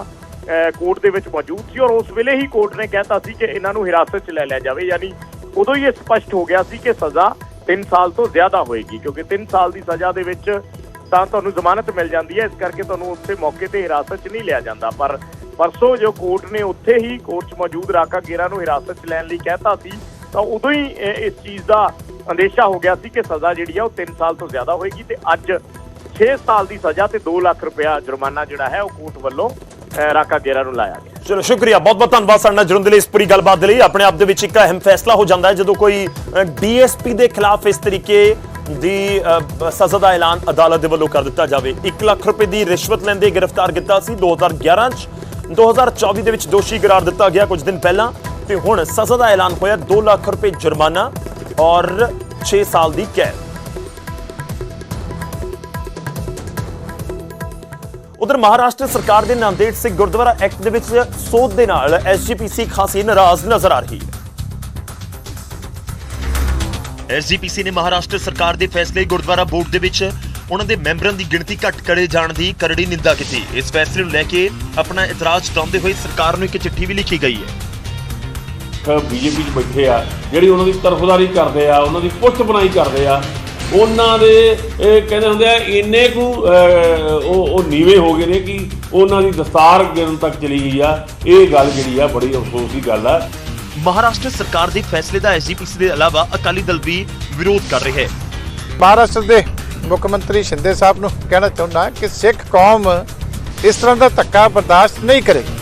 ਕੋਰਟ ਦੇ ਵਿੱਚ ਮੌਜੂਦ ਸੀ ਔਰ ਉਸ ਵੇਲੇ ਹੀ ਕੋਰਟ ਨੇ ਕਹਿਤਾ ਸੀ ਕਿ ਇਹਨਾਂ ਨੂੰ ਹਿਰਾਸਤ 'ਚ ਲੈ ਲਿਆ ਜਾਵੇ, ਯਾਨੀ ਉਦੋਂ ਹੀ ਇਹ ਸਪਸ਼ਟ ਹੋ ਗਿਆ ਸੀ ਕਿ ਸਜ਼ਾ 3 ਸਾਲ ਤੋਂ ਜ਼ਿਆਦਾ ਹੋਏਗੀ, ਕਿਉਂਕਿ 3 ਸਾਲ ਦੀ ਸਜ਼ਾ ਦੇ ਵਿੱਚ ਤਾਂ ਤੁਹਾਨੂੰ ਜ਼ਮਾਨਤ ਮਿਲ ਜਾਂਦੀ ਹੈ, ਇਸ ਕਰਕੇ ਤੁਹਾਨੂੰ ਉੱਥੇ ਮੌਕੇ ਤੇ ਹਿਰਾਸਤ 'ਚ ਨਹੀਂ ਲਿਆ ਜਾਂਦਾ। ਪਰ ਪਰਸੋਂ ਜੋ ਕੋਰਟ ਨੇ ਉੱਥੇ ਹੀ ਕੋਰਟ 'ਚ ਮੌਜੂਦ ਰਾਕਾ ਗੇਰਾ ਨੂੰ ਹਿਰਾਸਤ 'ਚ ਲੈਣ ਲਈ ਕਹਿਤਾ ਸੀ, ਤਾਂ ਉਦੋਂ ਹੀ ਇਸ ਚੀਜ਼ ਦਾ ਅੰਦੇਸ਼ਾ ਹੋ ਗਿਆ ਸੀ ਕਿ ਸਜ਼ਾ ਜਿਹੜੀ ਆ ਉਹ 3 ਸਾਲ ਤੋਂ ਜ਼ਿਆਦਾ ਹੋਏਗੀ ਤੇ ਅੱਜ 6 ਸਾਲ ਦੀ ਸਜ਼ਾ ਤੇ 2 ਲੱਖ ਰੁਪਇਆ ਜੁਰਮਾਨਾ ਜਿਹੜਾ ਹੈ ਉਹ ਕੋਰਟ ਵੱਲੋਂ ਰਾਕਾ ਗੇਰਾ ਨੂੰ ਲਾਇਆ ਗਿਆ। ਚਲੋ, ਸ਼ੁਕਰੀਆ। ਬਹੁਤ ਬਹੁਤ ਧੰਨਵਾਦ ਸਾਡੇ ਨਾਲ ਜੁੜਨ ਦੇ ਲਈ ਇਸ ਪੂਰੀ ਗੱਲਬਾਤ ਦੇ ਲਈ। ਆਪਣੇ ਆਪ ਦੇ ਵਿੱਚ ਇੱਕ ਅਹਿਮ ਫੈਸਲਾ ਹੋ ਜਾਂਦਾ ਹੈ, ਜਦੋਂ ਕੋਈ ਡੀਐਸਪੀ ਦੇ ਖਿਲਾਫ ਇਸ ਤਰੀਕੇ ਦੀ ਸਜ਼ਾ ਦਾ ਐਲਾਨ ਅਦਾਲਤ ਦੇ ਵੱਲੋਂ ਕਰ ਦਿੱਤਾ ਜਾਵੇ। 1 ਲੱਖ ਰੁਪਏ ਦੀ ਰਿਸ਼ਵਤ ਲੈਂਦੇ ਗ੍ਰਿਫਤਾਰ ਕੀਤਾ ਸੀ। 2011 ਚ 2024 ਦੇ ਵਿੱਚ ਦੋਸ਼ੀ ਕਰਾਰ ਦਿੱਤਾ ਗਿਆ ਕੁਝ ਦਿਨ ਪਹਿਲਾਂ। ਤੇ ਹੁਣ ਸਜ਼ਾ ਦਾ ਐਲਾਨ ਹੋਇਆ 2 ਲੱਖ ਰੁਪਏ ਜੁਰਮਾਨਾ ਔਰ 6 ਸਾਲ ਦੀ ਕੈਦ। ਉਧਰ ਮਹਾਰਾਸ਼ਟਰ ਸਰਕਾਰ ਦੇ ਨਾਂਦੇੜ ਸਿੱਖ ਗੁਰਦੁਆਰਾ ਐਕਟ ਦੇ ਵਿੱਚ ਸੋਧ ਦੇ ਨਾਲ ਐਸਜੀਪੀਸੀ ਖਾਸੀ ਨਾਰਾਜ਼ ਨਜ਼ਰ ਆ ਰਹੀ ਹੈ। ਐਸਜੀਪੀਸੀ ਨੇ ਮਹਾਰਾਸ਼ਟਰ ਸਰਕਾਰ ਦੇ ਫੈਸਲੇ ਗੁਰਦੁਆਰਾ ਬੋਰਡ ਦੇ ਵਿੱਚ ਉਹਨਾਂ ਦੇ ਮੈਂਬਰਾਂ ਦੀ ਗਿਣਤੀ ਘੱਟ ਕਰੇ ਜਾਣ ਦੀ ਕਰੜੀ ਨਿੰਦਾ ਕੀਤੀ। ਇਸ ਫੈਸਲੇ ਨੂੰ ਲੈ ਕੇ ਆਪਣਾ ਇਤਰਾਜ਼ ਜਤਾਉਂਦੇ ਹੋਏ ਸਰਕਾਰ ਨੂੰ ਇੱਕ ਚਿੱਠੀ ਵੀ ਲਿਖੀ ਗਈ ਹੈ। ਬੀਜੇਪੀ 'ਚ ਬੈਠੇ ਆ ਜਿਹੜੀ ਉਹਨਾਂ ਦੀ ਤਰਫਦਾਰੀ ਕਰਦੇ ਆ ਉਹਨਾਂ ਦੀ ਪੁੱਛ ਬਣਾਈ ਕਰਦੇ ਆ ਉਹਨਾਂ ਦੇ ਇਹ ਕਹਿੰਦੇ ਹੁੰਦੇ ਆ ਇੰਨੇ ਕੁ ਉਹ ਉਹ ਨੀਵੇਂ ਹੋ ਗਏ ਨੇ ਕਿ ਉਹਨਾਂ ਦੀ ਦਸਤਾਰ ਗਿਰਨ ਤੱਕ ਚਲੀ ਗਈ ਆ। ਇਹ ਗੱਲ ਜਿਹੜੀ ਆ ਬੜੀ ਅਫਸੋਸ ਦੀ ਗੱਲ ਆ। ਮਹਾਰਾਸ਼ਟਰ ਸਰਕਾਰ ਦੇ ਫੈਸਲੇ ਦਾ ਐਸਜੀਪੀਸੀ ਦੇ ਇਲਾਵਾ ਅਕਾਲੀ ਦਲ ਵੀ ਵਿਰੋਧ ਕਰ ਰਿਹਾ ਹੈ। ਮਹਾਰਾਸ਼ਟਰ ਦੇ ਮੁੱਖ ਮੰਤਰੀ ਸ਼ਿੰਦੇ ਸਾਹਿਬ ਨੂੰ ਕਹਿਣਾ ਚਾਹੁੰਦਾ ਕਿ ਸਿੱਖ ਕੌਮ ਇਸ ਤਰ੍ਹਾਂ ਦਾ ਧੱਕਾ ਬਰਦਾਸ਼ਤ ਨਹੀਂ ਕਰੇਗੀ।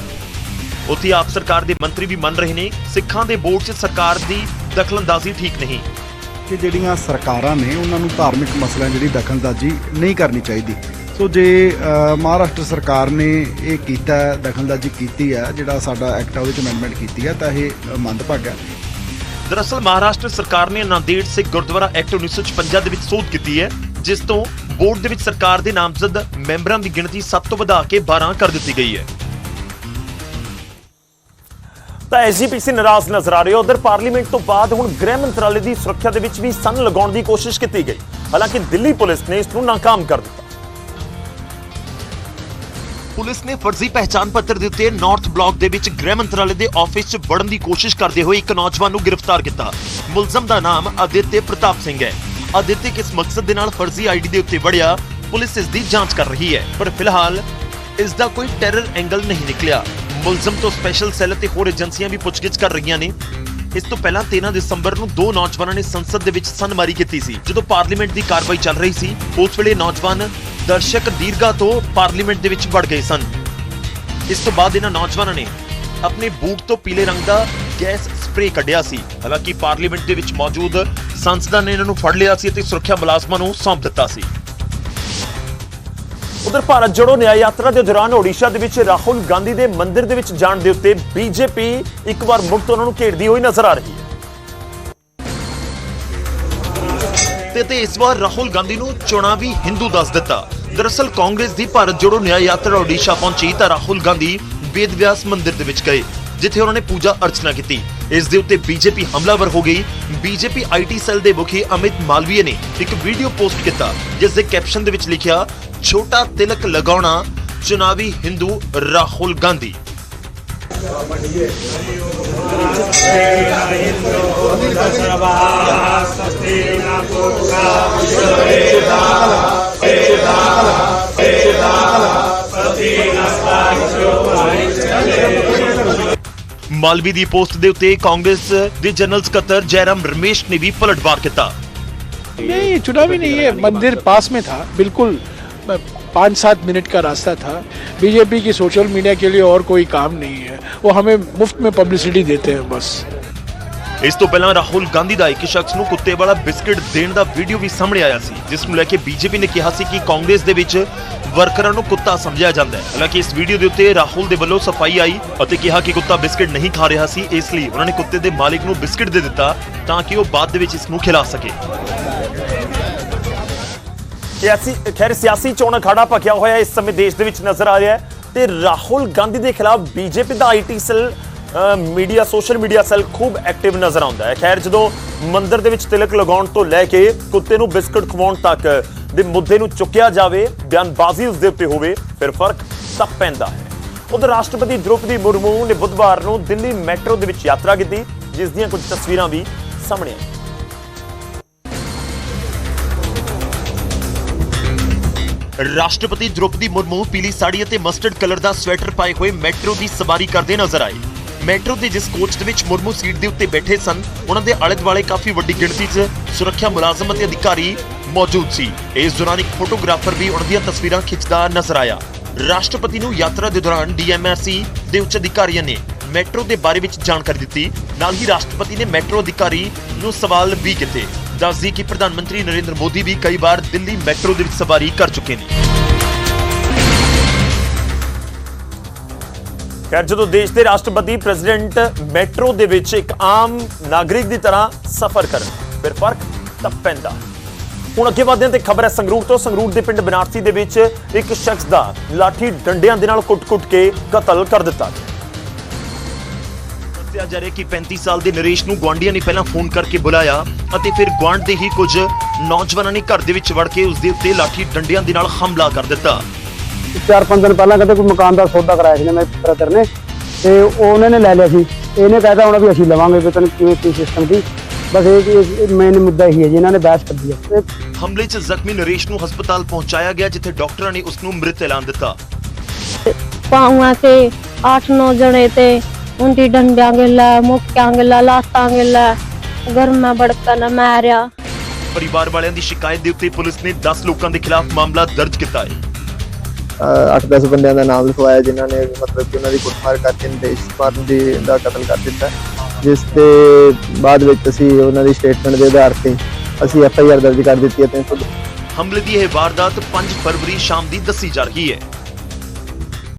ਉੱਥੇ ਆਪ ਸਰਕਾਰ ਦੇ ਮੰਤਰੀ ਵੀ ਮੰਨ ਰਹੇ ਨੇ ਸਿੱਖਾਂ ਦੇ ਵੋਟ 'ਚ ਸਰਕਾਰ ਦੀ ਦਖਲਅੰਦਾਜ਼ੀ ਠੀਕ ਨਹੀਂ। ਕਿ ਜਿਹੜੀਆਂ ਸਰਕਾਰਾਂ ਨੇ ਉਹਨਾਂ ਨੂੰ ਧਾਰਮਿਕ ਮਸਲਿਆਂ ਜਿਹੜੀ ਦਖਲਅੰਦਾਜ਼ੀ ਨਹੀਂ ਕਰਨੀ ਚਾਹੀਦੀ। ਸੋ ਜੇ ਮਹਾਰਾਸ਼ਟਰ ਸਰਕਾਰ ਨੇ ਇਹ ਕੀਤਾ ਹੈ, ਦਖਲਅੰਦਾਜ਼ੀ ਕੀਤੀ ਹੈ ਜਿਹੜਾ ਸਾਡਾ ਐਕਟ ਆ ਉਹਦੇ 'ਚ ਅਮੈਂਡਮੈਂਟ ਕੀਤੀ ਹੈ ਤਾਂ ਇਹ ਅ, ਮੰਦਭਾਗਾ ਹੈ। ਦਰਅਸਲ ਮਹਾਰਾਸ਼ਟਰ ਸਰਕਾਰ ਨੇ ਨਾਂਦੇੜ ਸਿੱਖ ਗੁਰਦੁਆਰਾ ਐਕਟ 1956 ਦੇ ਵਿੱਚ ਸੋਧ ਕੀਤੀ ਹੈ ਜਿਸ ਤੋਂ ਬੋਰਡ ਦੇ ਵਿੱਚ ਸਰਕਾਰ ਦੇ ਨਾਮਜ਼ਦ ਮੈਂਬਰਾਂ ਦੀ ਗਿਣਤੀ 7 ਤੋਂ ਵਧਾ ਕੇ 12 ਕਰ ਦਿੱਤੀ ਗਈ ਹੈ। ਤਾਂ ਐਸਜੀਪੀਸੀ ਨਾਰਾਜ਼ ਨਜ਼ਰ ਆ ਰਹੀ ਉਧਰ ਪਾਰਲੀਮੈਂਟ ਤੋਂ ਬਾਅਦ ਹੁਣ ਗ੍ਰਹਿ ਮੰਤਰਾਲੇ ਦੀ ਸੁਰੱਖਿਆ ਦੇ ਵਿੱਚ ਵੀ ਸੰਨ ਲਗਾਉਣ ਦੀ ਕੋਸ਼ਿਸ਼ ਕੀਤੀ ਗਈ। ਹਾਲਾਂਕਿ ਦਿੱਲੀ ਪੁਲਿਸ ਨੇ ਇਸ ਨੂੰ ਨਾਕਾਮ ਕਰ ਦਿੱਤਾ। ਪੁਲਿਸ ਨੇ ਫਰਜ਼ੀ ਪਹਿਚਾਣ ਪੱਤਰ ਦੇ ਉੱਤੇ ਨਾਰਥ ਬਲਾਕ ਦੇ ਵਿੱਚ ਗ੍ਰਹਿ ਮੰਤਰਾਲੇ ਦੇ ਆਫਿਸ 'ਚ ਵੜਨ ਦੀ ਕੋਸ਼ਿਸ਼ ਕਰਦੇ ਹੋਏ ਇੱਕ ਨੌਜਵਾਨ ਨੂੰ ਗ੍ਰਿਫਤਾਰ ਕੀਤਾ। ਮੁਲਜ਼ਮ ਦਾ ਨਾਮ ਆਦਿਤਯ ਪ੍ਰਤਾਪ ਸਿੰਘ ਹੈ। ਆਦਿਤਯ ਕਿਸ ਮਕਸਦ ਦੇ ਨਾਲ ਫਰਜ਼ੀ ਆਈਡੀ ਦੇ ਉੱਤੇ ਵੜਿਆ, ਪੁਲਿਸ ਇਸ ਦੀ ਜਾਂਚ ਕਰ ਰਹੀ ਹੈ। ਪਰ ਫਿਲਹਾਲ ਇਸ ਦਾ ਕੋਈ ਟੈਰਰ ਐਂਗਲ ਨਹੀਂ ਨਿਕਲਿਆ। ਮੁਲਜ਼ਮ ਤੋਂ ਸਪੈਸ਼ਲ ਸੈੱਲ ਅਤੇ ਹੋਰ ਏਜੰਸੀਆਂ ਵੀ ਪੁੱਛਗਿੱਛ ਕਰ ਰਹੀਆਂ ਨੇ। ਇਸ ਤੋਂ ਪਹਿਲਾਂ 13 ਦਸੰਬਰ ਨੂੰ ਦੋ ਨੌਜਵਾਨਾਂ ਨੇ ਸੰਸਦ ਦੇ ਵਿੱਚ ਸਨਮਾਰੀ ਕੀਤੀ ਸੀ, ਜਦੋਂ ਪਾਰਲੀਮੈਂਟ ਦੀ ਕਾਰਵਾਈ ਚੱਲ ਰਹੀ ਸੀ। ਉਸ ਵੇਲੇ ਨੌਜਵਾਨ ਦਰਸ਼ਕ ਦੀਰਗਾ ਤੋਂ ਪਾਰਲੀਮੈਂਟ ਦੇ ਵਿੱਚ ਵੜ ਗਏ ਸਨ। ਇਸ ਤੋਂ ਬਾਅਦ ਇਹਨਾਂ ਨੌਜਵਾਨਾਂ ਨੇ ਆਪਣੇ ਬੂਟ ਤੋਂ ਪੀਲੇ ਰੰਗ ਦਾ ਗੈਸ ਸਪਰੇਅ ਕੱਢਿਆ ਸੀ। ਹਾਲਾਂਕਿ ਪਾਰਲੀਮੈਂਟ ਦੇ ਵਿੱਚ ਮੌਜੂਦ ਸੰਸਦਾਂ ਨੇ ਇਹਨਾਂ ਨੂੰ ਫੜ ਲਿਆ ਸੀ ਅਤੇ ਸੁਰੱਖਿਆ ਮੁਲਾਜ਼ਮਾਂ ਨੂੰ ਸੌਂਪ ਦਿੱਤਾ ਸੀ। ਉਧਰ ਭਾਰਤ ਜੋੜੋ ਨਿਆਂ ਯਾਤਰਾ ਦੇ ਦੌਰਾਨ ਓਡੀਸ਼ਾ ਦੇ ਵਿੱਚ ਰਾਹੁਲ ਗਾਂਧੀ ਦੇ ਮੰਦਿਰ ਦੇ ਵਿੱਚ ਜਾਣ ਦੇ ਉੱਤੇ ਬੀਜੇਪੀ ਇੱਕ ਵਾਰ ਮੁੜ ਤੋਂ ਉਹਨਾਂ ਨੂੰ ਘੇਰਦੀ ਹੋਈ ਨਜ਼ਰ ਆ ਰਹੀ ਹੈ। ਤੇ ਤੇ ਇਸ ਵਾਰ ਰਾਹੁਲ ਗਾਂਧੀ ਨੂੰ ਚੁਣਾਵੀ ਹਿੰਦੂ ਦੱਸ ਦਿੱਤਾ। ਦਰਅਸਲ ਕਾਂਗਰਸ ਦੀ ਭਾਰਤ ਜੋੜੋ ਨਿਆਂ ਯਾਤਰਾ ਓਡੀਸ਼ਾ ਪਹੁੰਚੀ ਤਾਂ ਰਾਹੁਲ ਗਾਂਧੀ ਵੇਦ ਵਿਆਸ ਮੰਦਿਰ ਦੇ ਵਿੱਚ ਗਏ, ਜਿੱਥੇ ਉਹਨਾਂ ਨੇ ਪੂਜਾ ਅਰਚਨਾ ਕੀਤੀ। ਇਸ ਦੇ ਉੱਤੇ ਬੀਜੇਪੀ ਹਮਲਾਵਰ ਹੋ ਗਈ। ਬੀਜੇਪੀ ਆਈਟੀ ਸੈੱਲ ਦੇ ਮੁਖੀ ਅਮਿਤ ਮਾਲਵੀਏ ਨੇ ਇੱਕ ਵੀਡੀਓ ਪੋਸਟ ਕੀਤਾ, ਜਿਸ ਦੇ ਕੈਪਸ਼ਨ ਦੇ ਵਿੱਚ ਲਿਖਿਆ, ਛੋਟਾ ਤਿਲਕ ਲਗਾਉਣਾ ਚੁਣਾਵੀ ਹਿੰਦੂ ਰਾਹੁਲ ਗਾਂਧੀ। ਮਾਲਵੀ ਦੀ ਪੋਸਟ ਦੇ ਉੱਤੇ ਕਾਂਗਰਸ ਦੇ ਜਨਰਲ ਸਕੱਤਰ ਜੈਰਾਮ ਰਮੇਸ਼ ਨੇ ਵੀ ਪਲਟਵਾਰ ਕੀਤਾ नहीं चुनावी नहीं है मंदिर पास में था बिल्कुल पाँच सात मिनट का रास्ता था बीजेपी की सोशल मीडिया के लिए और कोई काम नहीं है वो हमें मुफ्त में पब्लिसिटी देते हैं बस ਇਸ ਤੋਂ ਪਹਿਲਾਂ ਰਾਹੁਲ ਗਾਂਧੀ ਦਾ ਇੱਕ ਸ਼ਖਸ ਨੂੰ ਕੁੱਤੇ ਵਾਲਾ ਬਿਸਕਟ ਦੇਣ ਦਾ ਵੀਡੀਓ ਵੀ ਸਾਹਮਣੇ ਆਇਆ ਸੀ, ਜਿਸ ਨੂੰ ਲੈ ਕੇ ਬੀਜੇਪੀ ਨੇ ਕਿਹਾ ਸੀ ਕਿ ਕਾਂਗਰਸ ਦੇ ਵਿੱਚ ਵਰਕਰਾਂ ਨੂੰ ਕੁੱਤਾ ਸਮਝਿਆ ਜਾਂਦਾ ਹੈ। ਹਾਲਾਂਕਿ ਇਸ ਵੀਡੀਓ ਦੇ ਉੱਤੇ ਰਾਹੁਲ ਦੇ ਵੱਲੋਂ ਸਫ਼ਾਈ ਆਈ ਅਤੇ ਕਿਹਾ ਕਿ ਕੁੱਤਾ ਬਿਸਕਟ ਨਹੀਂ ਖਾ ਰਿਹਾ ਸੀ, ਇਸ ਲਈ ਉਹਨਾਂ ਨੇ ਕੁੱਤੇ ਦੇ ਮਾਲਿਕ ਨੂੰ ਬਿਸਕਟ ਦੇ ਦਿੱਤਾ ਤਾਂ ਕਿ ਉਹ ਬਾਅਦ ਦੇ ਵਿੱਚ ਇਸ ਨੂੰ ਖਿਲਾ ਸਕੇ। ਸਿਆਸੀ, ਖੈਰ, ਸਿਆਸੀ ਚੋਣ ਅਖਾੜਾ ਭਖਿਆ ਹੋਇਆ ਇਸ ਸਮੇਂ ਦੇਸ਼ ਦੇ ਵਿੱਚ ਨਜ਼ਰ ਆ ਰਿਹਾ ਹੈ ਤੇ ਰਾਹੁਲ ਗਾਂਧੀ ਦੇ ਖਿਲਾਫ BJP the IT cell media, social media cell ਖੂਬ ਐਕਟਿਵ ਨਜ਼ਰ ਆਉਂਦਾ ਹੈ। ਖੈਰ, ਜਦੋਂ ਮੰਦਿਰ ਦੇ ਵਿੱਚ ਤਿਲਕ ਲਗਾਉਣ ਤੋਂ ਲੈ ਕੇ ਕੁੱਤੇ ਨੂੰ ਬਿਸਕਟ ਖਵਾਉਣ ਤੱਕ ਦੇ ਮੁੱਦੇ ਨੂੰ ਚੁੱਕਿਆ ਜਾਵੇ, ਬਿਆਨਬਾਜ਼ੀ ਉਸ ਦੇ ਉੱਤੇ ਹੋਵੇ, ਫਿਰ ਫ਼ਰਕ ਤਾਂ ਪੈਂਦਾ ਹੈ। ਉਧਰ ਰਾਸ਼ਟਰਪਤੀ ਦ੍ਰੋਪਦੀ ਮੁਰਮੂ ਨੇ ਬੁੱਧਵਾਰ ਨੂੰ ਦਿੱਲੀ ਮੈਟਰੋ ਦੇ ਵਿੱਚ ਯਾਤਰਾ ਕੀਤੀ, ਜਿਸ ਦੀਆਂ ਕੁਝ ਤਸਵੀਰਾਂ ਵੀ ਸਾਹਮਣੇ ਆਈਆਂ। ਰਾਸ਼ਟਰਪਤੀ ਦ੍ਰੋਪਦੀ ਮੁਰਮੂ ਪੀਲੀ ਸਾੜੀ ਅਤੇ ਮਸਟਰਡ ਕਲਰ ਦਾ ਸਵੈਟਰ ਪਾਏ ਹੋਏ ਮੈਟਰੋ ਦੀ ਸਵਾਰੀ ਕਰਦੇ ਨਜ਼ਰ ਆਏ। ਮੈਟਰੋ ਦੇ ਜਿਸ ਕੋਚ ਦੇ ਵਿੱਚ ਮੁਰਮੂ ਸੀਟ ਦੇ ਉੱਤੇ ਬੈਠੇ ਸਨ, ਉਹਨਾਂ ਦੇ ਆਲੇ ਦੁਆਲੇ ਕਾਫੀ ਵੱਡੀ ਗਿਣਤੀ 'ਚ ਸੁਰੱਖਿਆ ਮੁਲਾਜ਼ਮ ਅਤੇ ਅਧਿਕਾਰੀ ਮੌਜੂਦ ਸੀ। ਇਸ ਦੌਰਾਨ ਇੱਕ ਫੋਟੋਗ੍ਰਾਫਰ ਵੀ ਉਹਨਾਂ ਦੀਆਂ ਤਸਵੀਰਾਂ ਖਿੱਚਦਾ ਨਜ਼ਰ ਆਇਆ। ਰਾਸ਼ਟਰਪਤੀ ਨੂੰ ਯਾਤਰਾ ਦੇ ਦੌਰਾਨ ਡੀਐਮਆਰਸੀ ਦੇ ਉੱਚ ਅਧਿਕਾਰੀਆਂ ਨੇ ਮੈਟਰੋ ਦੇ ਬਾਰੇ ਵਿੱਚ ਜਾਣਕਾਰੀ ਦਿੱਤੀ। ਨਾਲ ਹੀ ਰਾਸ਼ਟਰਪਤੀ ਨੇ ਮੈਟਰੋ ਅਧਿਕਾਰੀ ਨੂੰ ਸਵਾਲ ਵੀ ਕੀਤੇ। ਦੱਸਦੀ ਕਿ ਪ੍ਰਧਾਨ ਮੰਤਰੀ ਨਰਿੰਦਰ ਮੋਦੀ ਵੀ ਕਈ ਵਾਰ ਦਿੱਲੀ ਮੈਟਰੋ ਦੇ ਵਿੱਚ ਸਵਾਰੀ ਕਰ ਚੁੱਕੇ ਨੇ। ਖੈਰ, ਜਦੋਂ ਦੇਸ਼ ਦੇ ਰਾਸ਼ਟਰਪਤੀ ਪ੍ਰੈਜ਼ੀਡੈਂਟ ਮੈਟਰੋ ਦੇ ਵਿੱਚ ਇੱਕ ਆਮ ਨਾਗਰਿਕ ਦੀ ਤਰ੍ਹਾਂ ਸਫ਼ਰ ਕਰਨ, ਫਿਰ ਫ਼ਰਕ ਤਾਂ ਪੈਂਦਾ। ਹੁਣ ਅੱਗੇ ਵਧਦੇ ਹਾਂ ਤੇ ਖਬਰ ਹੈ, ਸੰਗਰੂਰ ਤੋਂ ਸੰਗਰੂਰ ਦੇ ਪਿੰਡ ਬਨਾਰਸੀ ਦੇ ਵਿੱਚ ਇੱਕ ਸ਼ਖਸ ਦਾ ਲਾਠੀ ਡੰਡਿਆਂ ਦੇ ਨਾਲ ਕੁੱਟ-ਕੁੱਟ ਕੇ ਕਤਲ ਕਰ ਦਿੱਤਾ ਗਿਆ। ਦੱਸਿਆ ਜਾ ਰਿਹਾ ਕਿ 35 ਸਾਲ ਦੇ ਨਰੇਸ਼ ਨੂੰ ਗੁਆਂਢੀਆਂ ਨੇ ਪਹਿਲਾਂ ਫੋਨ ਕਰਕੇ ਬੁਲਾਇਆ ਅਤੇ ਫਿਰ ਗੁਆਂਢ ਦੇ ਹੀ ਕੁਝ ਨੌਜਵਾਨਾਂ ਨੇ ਘਰ ਦੇ ਵਿੱਚ ਵੜ ਕੇ ਉਸ ਦੇ ਉੱਤੇ ਲਾਠੀ ਡੰਡਿਆਂ ਦੇ ਨਾਲ ਹਮਲਾ ਕਰ ਦਿੱਤਾ। ਚਾਰ ਪੰਜ ਦਿਨ ਪਹਿਲਾਂ ਕਹਿੰਦੇ ਕੋਈ ਮਕਾਨ ਦਾ ਸੌਦਾ ਕਰਾਇਆ ਸੀ ਨੇ ਮੇਰੇ ਬ੍ਰਦਰ ਨੇ ਤੇ ਉਹ ਉਹਨਾਂ ਨੇ ਲੈ ਲਿਆ ਸੀ ਇਹਨੇ ਕਹਿਤਾ ਹੁਣ ਵੀ ਅਸੀਂ ਲਵਾਂਗੇ ਵੀ ਤੈਨੂੰ ਕਿਵੇਂ ਕੀ ਸਿਸਟਮ ਦੀ ਬਸ ਇਹ ਮੇਨ ਮੁੱਦਾ ਹੀ ਹੈ ਜੀ ਇਹਨਾਂ ਨੇ ਬਹਿਸ ਕਰ ਦਿਆ ਤੇ ਹਮਲੇ 'ਚ ਜ਼ਖਮੀ ਨਰੇਸ਼ ਨੂੰ ਹਸਪਤਾਲ ਪਹੁੰਚਾਇਆ ਗਿਆ ਜਿੱਥੇ ਡਾਕਟਰਾਂ ਨੇ ਉਸ ਨੂੰ ਮ੍ਰਿਤ ਐਲਾਨ ਦਿੱਤਾ पाहुआ से आठ नौ जने थे उनकी डंडिया गिला मुक्या गिला लाता गिला घर में बड़कन मारिया ਪਰਿਵਾਰ ਵਾਲਿਆਂ ਦੀ ਸ਼ਿਕਾਇਤ ਦੇ ਉੱਤੇ ਪੁਲਿਸ ਨੇ 10 ਲੋਕਾਂ ਦੇ ਖਿਲਾਫ ਮਾਮਲਾ ਦਰਜ ਕੀਤਾ ਹੈ 8-10 ਬੰਦਿਆਂ ਦਾ ਨਾਮ ਲਿਖਵਾਇਆ ਜਿਨ੍ਹਾਂ ਨੇ ਮਤਲਬ ਕਿ ਉਹਨਾਂ ਦੀ ਕੁੱਟਮਾਰ ਕਰਕੇ ਨਿਤੇਸ਼ ਮਾਰਨ ਦੀ ਦਾ ਕਤਲ ਕਰ ਦਿੱਤਾ। ਜਿਸ ਦੇ ਬਾਅਦ ਵਿੱਚ ਅਸੀਂ ਉਹਨਾਂ ਦੀ ਸਟੇਟਮੈਂਟ ਦੇ ਆਧਾਰ ਤੇ ਅਸੀਂ ਐਫ ਆਈ ਆਰ ਦਰਜ ਕਰ ਦਿੱਤੀ ਹੈ 302 ਹਮਲੇ ਦੀ ਇਹ ਵਾਰਦਾਤ 5 ਫਰਵਰੀ ਸ਼ਾਮ ਦੀ ਦੱਸੀ ਜਾ ਰਹੀ ਹੈ।